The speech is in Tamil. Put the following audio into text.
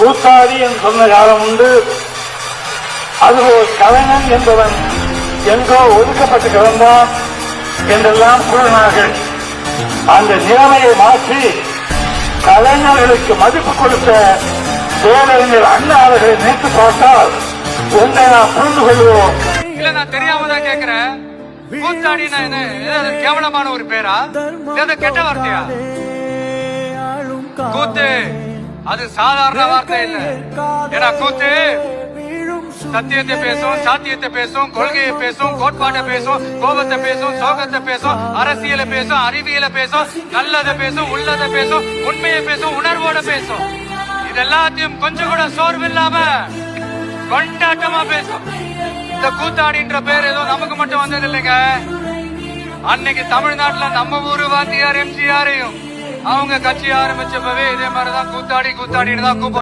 கூத்தாடி என்று சொன்ன காலம் உண்டு. அதுபோல் கலைஞன் என்பவன் எங்கோ ஒதுக்கப்பட்டு கிடந்தான் என்றெல்லாம் கூறினார்கள். அந்த நிலைமையை மாற்றி கலைஞர்களுக்கு மதிப்பு கொடுத்த பேரறிஞர் அண்ணா அவர்களை நினைத்து பார்த்தால் ஒன்றை நாம் புரிந்து கொள்வோம். இல்ல நான் தெரியாம தான் கேக்குறேன். கூத்தாடினா என்ன? கேவலமான ஒரு பேரா? கெட்ட வார்த்தையா? கூத்து. அது சாதாரண வார்த்தை இல்ல. ஏன்னா கூத்து? சத்தியத்தை பேசும் சாத்தியத்தை பேசும் கொள்கையை பேசும் கோட்பாட்டை பேசும் கோபத்தை பேசும் சோகத்தை பேசும் அரசியலை பேசும் அறிவியலை பேசும் நல்லதை பேசும் உள்ளதை பேசும் உண்மையை பேசும் உணர்வோட பேசும். இதெல்லாத்தையும் கொஞ்சம் கூட சோர்வு இல்லாம கொண்டாட்டமா பேசும். இந்த கூத்தாடின்ற பேர் ஏதோ நமக்கு மட்டும் வந்தது இல்லைங்க அன்னைக்கு தமிழ்நாட்டுல நம்ம ஊரு வாத்தியார் எம்ஜிஆரையும் அவங்க கட்சி ஆரம்பிச்சப்பவே இதே மாதிரிதான் கூத்தாடி கூத்தாடின்னு தான் கூப்பிட்டு